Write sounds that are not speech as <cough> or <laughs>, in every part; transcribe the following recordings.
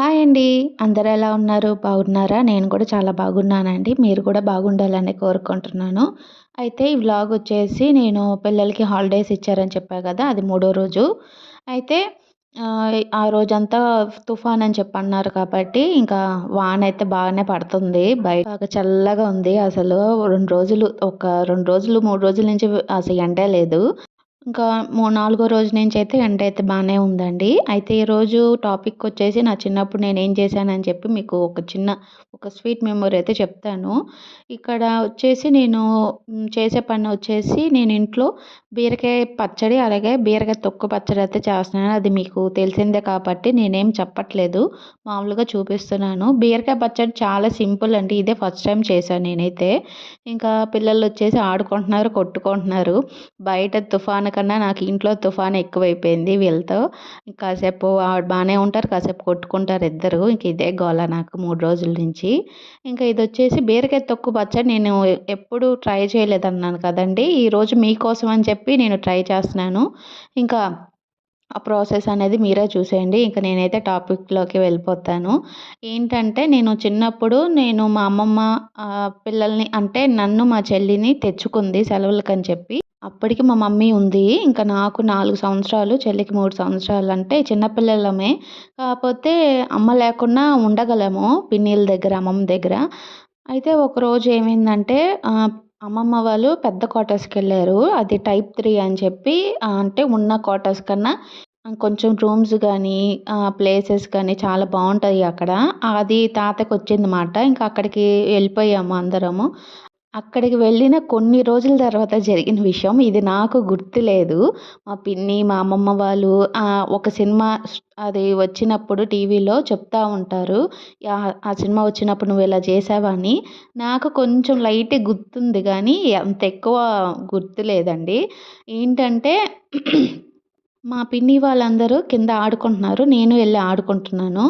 Hi అండి. అందరు ఎలా ఉన్నారు? బాగున్నారా? నేను కూడా చాలా బాగున్నానండి. మీరు కూడా బాగుండాలని కోరుకుంటున్నాను. అయితే ఈ వ్లాగ్ వచ్చేసి నేను పిల్లలకి హాలిడేస్ ఇచ్చారని చెప్పాను కదా అది మూడో రోజు. అయితే ఆ రోజంతా తుఫాన్ అని చెప్పి అన్నారు కాబట్టి ఇంకా వాన అయితే బాగానే పడుతుంది. బయట బాగా చల్లగా ఉంది. అసలు రెండు రోజులు ఒక రెండు రోజులు మూడు రోజుల నుంచి అసలు ఎండే లేదు. ఇంకా మూ నాలుగో రోజు నుంచి అయితే ఎండ అయితే బాగానే ఉందండి. అయితే ఈరోజు టాపిక్ వచ్చేసి నా చిన్నప్పుడు నేను ఏం చేశానని చెప్పి మీకు ఒక చిన్న ఒక స్వీట్ మెమొరీ అయితే చెప్తాను. ఇక్కడ వచ్చేసి నేను చేసే పని వచ్చేసి నేను ఇంట్లో బీరకాయ పచ్చడి అలాగే బీరకాయ తొక్కు పచ్చడి అయితే చేస్తున్నాను. అది మీకు తెలిసిందే కాబట్టి నేనేం చెప్పట్లేదు. మామూలుగా చూపిస్తున్నాను. బీరకాయ పచ్చడి చాలా సింపుల్ అండి. ఇదే ఫస్ట్ టైం చేశాను నేనైతే. ఇంకా పిల్లలు వచ్చేసి ఆడుకుంటున్నారు కొట్టుకుంటున్నారు. బయట తుఫాను కన్నా నాకు ఇంట్లో తుఫాన్ ఎక్కువైపోయింది వీళ్ళతో. కాసేపు బాగానే ఉంటారు కాసేపు కొట్టుకుంటారు ఇద్దరు. ఇంక ఇదే గోల నాకు మూడు రోజుల నుంచి. ఇంకా ఇది వచ్చేసి బీరకాయ తొక్కు పచ్చడి నేను ఎప్పుడు ట్రై చేయలేదన్నాను కదండి. ఈరోజు మీకోసం అని చెప్పి నేను ట్రై చేస్తున్నాను. ఇంకా ఆ ప్రాసెస్ అనేది మీరే చూసేయండి. ఇంకా నేనైతే టాపిక్లోకి వెళ్ళిపోతాను. ఏంటంటే నేను చిన్నప్పుడు నేను మా అమ్మమ్మ పిల్లల్ని అంటే నన్ను మా చెల్లిని తెచ్చుకుంది సెలవులకని చెప్పి. అప్పటికి మా మమ్మీ ఉంది. ఇంకా నాకు నాలుగు సంవత్సరాలు చెల్లికి మూడు సంవత్సరాలు అంటే చిన్నపిల్లలమే కాకపోతే అమ్మ లేకుండా ఉండగలము పిన్నిల దగ్గర అమ్మమ్మ దగ్గర. అయితే ఒకరోజు ఏమైందంటే అమ్మమ్మ వాళ్ళు పెద్ద క్వార్టర్స్కి వెళ్ళారు. అది టైప్ త్రీ అని చెప్పి అంటే ఉన్న క్వార్టర్స్ కన్నా కొంచెం రూమ్స్ కానీ ప్లేసెస్ కానీ చాలా బాగుంటాయి అక్కడ. అది తాతకు వచ్చిందన్నమాట ఇంకా అక్కడికి వెళ్ళిపోయాము అందరము. అక్కడికి వెళ్ళిన కొన్ని రోజుల తర్వాత జరిగిన విషయం. ఇది నాకు గుర్తులేదు. మా పిన్ని మా అమ్మమ్మ వాళ్ళు ఒక సినిమా అది వచ్చినప్పుడు టీవీలో చెప్తూ ఉంటారు. ఆ సినిమా వచ్చినప్పుడు నువ్వు ఇలా చేసావా అని. నాకు కొంచెం లైట్ గుర్తుంది కానీ అంత ఎక్కువ గుర్తులేదండి. ఏంటంటే మా పిన్ని వాళ్ళందరూ కింద ఆడుకుంటున్నారు. నేను వెళ్ళి ఆడుకుంటున్నాను.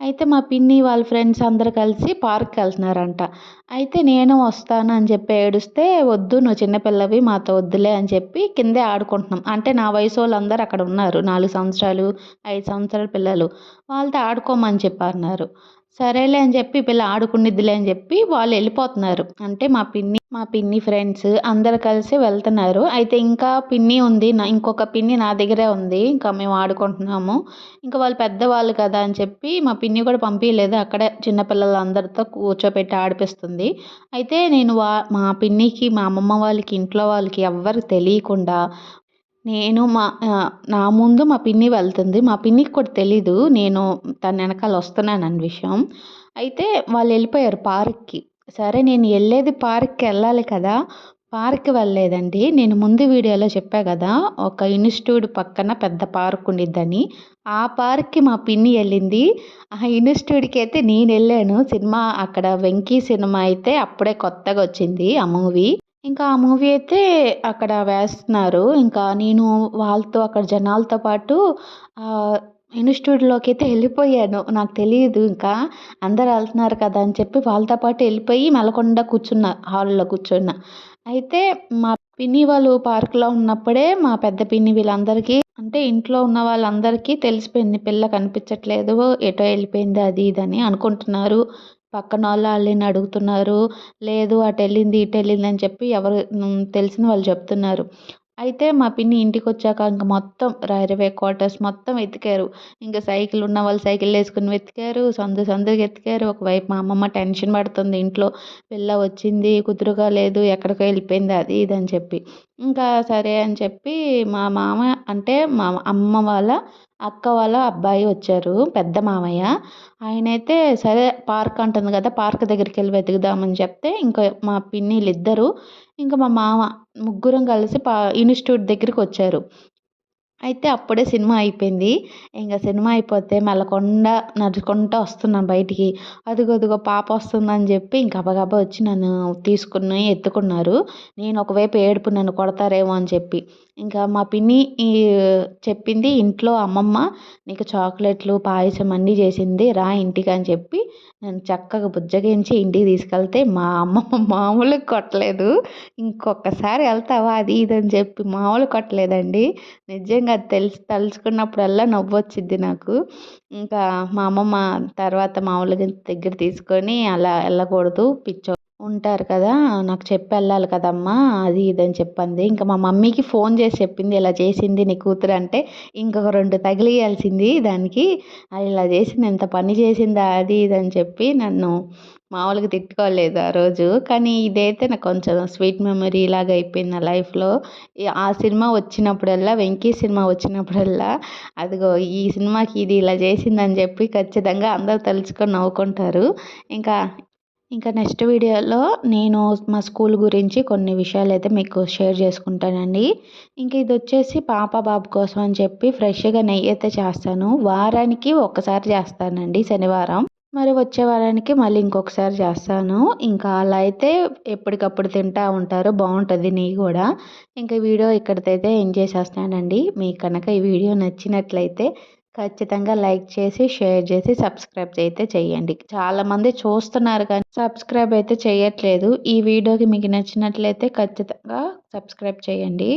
అయితే మా పిన్ని వాళ్ళ ఫ్రెండ్స్ అందరు కలిసి పార్క్కి వెళ్తున్నారంట అయితే నేను వస్తాను అని చెప్పి ఏడుస్తే వద్దు నువ్వు చిన్నపిల్లవి మాతో వద్దులే అని చెప్పి కిందే ఆడుకుంటున్నాం. అంటే నా వయసు వాళ్ళందరూ అక్కడ ఉన్నారు. నాలుగు సంవత్సరాలు ఐదు సంవత్సరాల పిల్లలు. వాళ్ళతో ఆడుకోమని చెప్పన్నారు. సరేలే అని చెప్పి పిల్ల ఆడుకునిద్దిలే అని చెప్పి వాళ్ళు వెళ్ళిపోతున్నారు. అంటే మా పిన్ని మా పిన్ని ఫ్రెండ్స్ అందరు కలిసి వెళ్తున్నారు. అయితే ఇంకా పిన్ని ఉంది. నా ఇంకొక పిన్ని నా దగ్గరే ఉంది. ఇంకా మేము ఆడుకుంటున్నాము. ఇంకా వాళ్ళు పెద్దవాళ్ళు కదా అని చెప్పి మా పిన్ని కూడా పంపించలేదు అక్కడే చిన్నపిల్లలు అందరితో కూర్చోపెట్టి ఆడిపిస్తుంది. అయితే నేను వా మా పిన్నికి మా అమ్మమ్మ వాళ్ళకి ఇంట్లో వాళ్ళకి ఎవ్వరికి తెలియకుండా నేను మా నా ముందు మా పిన్ని వెళ్తుంది. మా పిన్నికి కూడా తెలీదు. నేను తన వెనకాల వస్తున్నానన్న విషయం. అయితే వాళ్ళు వెళ్ళిపోయారు పార్క్కి. సరే నేను వెళ్ళేది పార్క్కి వెళ్ళాలి కదా. పార్క్ వెళ్ళలేదండి. నేను ముందు వీడియోలో చెప్పా కదా ఒక ఇన్స్టిట్యూట్ పక్కన పెద్ద పార్క్ ఉండిద్దని. ఆ పార్క్కి మా పిన్ని వెళ్ళింది. ఆ ఇన్స్టిట్యూట్కి అయితే నేను వెళ్ళాను. సినిమా అక్కడ వెంకీ సినిమా అయితే అప్పుడే కొత్తగా వచ్చింది ఆ మూవీ. ఇంకా ఆ మూవీ అయితే అక్కడ వేస్తున్నారు. ఇంకా నేను వాళ్ళతో అక్కడ జనాలతో పాటు ఇన్స్టిట్యూట్లోకి అయితే వెళ్ళిపోయాను. నాకు తెలియదు ఇంకా. అందరు వెళ్తున్నారు కదా అని చెప్పి వాళ్ళతో పాటు వెళ్ళిపోయి మెలకొండ కూర్చున్నా హాల్లో కూర్చున్న. అయితే మా పిన్ని వాళ్ళు పార్క్లో ఉన్నప్పుడే మా పెద్ద పిన్ని వీళ్ళందరికీ అంటే ఇంట్లో ఉన్న వాళ్ళందరికీ తెలిసిపోయింది. పిల్ల కనిపించట్లేదు ఎటో వెళ్ళిపోయింది అది ఇది అని అనుకుంటున్నారు. పక్కన వాళ్ళు వాళ్ళని అడుగుతున్నారు లేదు అటు వెళ్ళింది ఇటు వెళ్ళింది అని చెప్పి ఎవరు తెలిసిన వాళ్ళు చెప్తున్నారు. అయితే మా పిన్ని ఇంటికి వచ్చాక ఇంక మొత్తం రైల్వే క్వార్టర్స్ మొత్తం వెతికారు. ఇంకా సైకిల్ ఉన్న వాళ్ళు సైకిల్ వేసుకుని వెతికారు. సందు సందుకి వెతికారు ఒకవైపు మా అమ్మమ్మ టెన్షన్ పడుతుంది. ఇంట్లో పిల్ల వచ్చింది కుదురుగా లేదు ఎక్కడికో వెళ్ళిపోయింది అది ఇది అని చెప్పి. ఇంకా సరే అని చెప్పి మా మామ అంటే మా అమ్మ వాళ్ళ అక్క వాళ్ళ అబ్బాయి వచ్చారు పెద్ద మామయ్య. ఆయనైతే సరే పార్క్ అంటుంది కదా పార్క్ దగ్గరికి వెళ్ళి వెతుకుదామని చెప్తే ఇంకా మా పిన్నిలు ఇద్దరు ఇంకా మా మామ ముగ్గురం కలిసి పా ఇన్స్టిట్యూట్ దగ్గరికి వచ్చారు. అయితే అప్పుడే సినిమా అయిపోయింది. ఇంకా సినిమా అయిపోతే మెల్లకుండా నడుచుకుంటూ వస్తున్నాను బయటికి. అదిగో అదిగో పాప వస్తుందని చెప్పి ఇంక గబగబా వచ్చి నన్ను తీసుకుని ఎత్తుకున్నారు. నేను ఒకవైపు ఏడుపు నన్ను కొడతారేమో అని చెప్పి. ఇంకా మా పిన్ని చెప్పింది ఇంట్లో అమ్మమ్మ నీకు చాక్లెట్లు పాయసం అన్నీ చేసింది రా ఇంటికి అని చెప్పి నన్ను చక్కగా బుజ్జగించి ఇంటికి తీసుకెళ్తే మా అమ్మమ్మ <laughs> మామూలుగా కొట్టలేదు. ఇంకొకసారి వెళ్తావా? అది ఇది అని చెప్పి మామూలు కొట్టలేదండి. నిజంగా అది తెలిసి తలుచుకున్నప్పుడల్లా నవ్వు వచ్చింది నాకు. ఇంకా మా అమ్మమ్మ తర్వాత మామూలుగా దగ్గర తీసుకొని అలా వెళ్ళకూడదు పిచ్చో ఉంటారు కదా నాకు చెప్పి వెళ్ళాలి కదమ్మా అది ఇది అని చెప్పింది. ఇంకా మా మమ్మీకి ఫోన్ చేసి చెప్పింది ఇలా చేసింది నీ కూతురు అంటే ఇంకొక రెండు తగిలియాల్సింది దానికి. అది ఇలా చేసింది ఎంత పని చేసిందా అది ఇది అని చెప్పి నన్ను మామూలుగా తిట్టుకోలేదు ఆ రోజు. కానీ ఇదైతే నాకు కొంచెం స్వీట్ మెమరీ ఇలాగ అయిపోయింది నా లైఫ్లో. ఆ సినిమా వచ్చినప్పుడల్లా వెంకీ సినిమా వచ్చినప్పుడల్లా అదిగో ఈ సినిమాకి ఇది ఇలా చేసిందని చెప్పి ఖచ్చితంగా అందరూ తలుచుకొని నవ్వుకుంటారు. ఇంకా ఇంకా నెక్స్ట్ వీడియోలో నేను మా స్కూల్ గురించి కొన్ని విషయాలు అయితే మీకు షేర్ చేసుకుంటానండి. ఇంకా ఇది వచ్చేసి పాప బాబు కోసం అని చెప్పి ఫ్రెష్గా నెయ్యి అయితే చేస్తాను. వారానికి ఒకసారి చేస్తానండి శనివారం. మరి వచ్చే వారానికి మళ్ళీ ఇంకొకసారి చేస్తాను. ఇంకా అలా అయితే ఎప్పటికప్పుడు తింటూ ఉంటారు. బాగుంటుంది నెయ్యి కూడా. ఇంకా వీడియో ఇక్కడికైతే ఎంజాయ్ చేస్తానండి మీకు కనుక ఈ వీడియో నచ్చినట్లయితే ఖచ్చితంగా లైక్ చేసి షేర్ చేసి సబ్స్క్రైబ్ అయితే చేయండి చాలామంది చూస్తున్నారు కానీ సబ్స్క్రైబ్ అయితే చేయట్లేదు ఈ వీడియోకి మీకు నచ్చినట్లయితే ఖచ్చితంగా సబ్స్క్రైబ్ చేయండి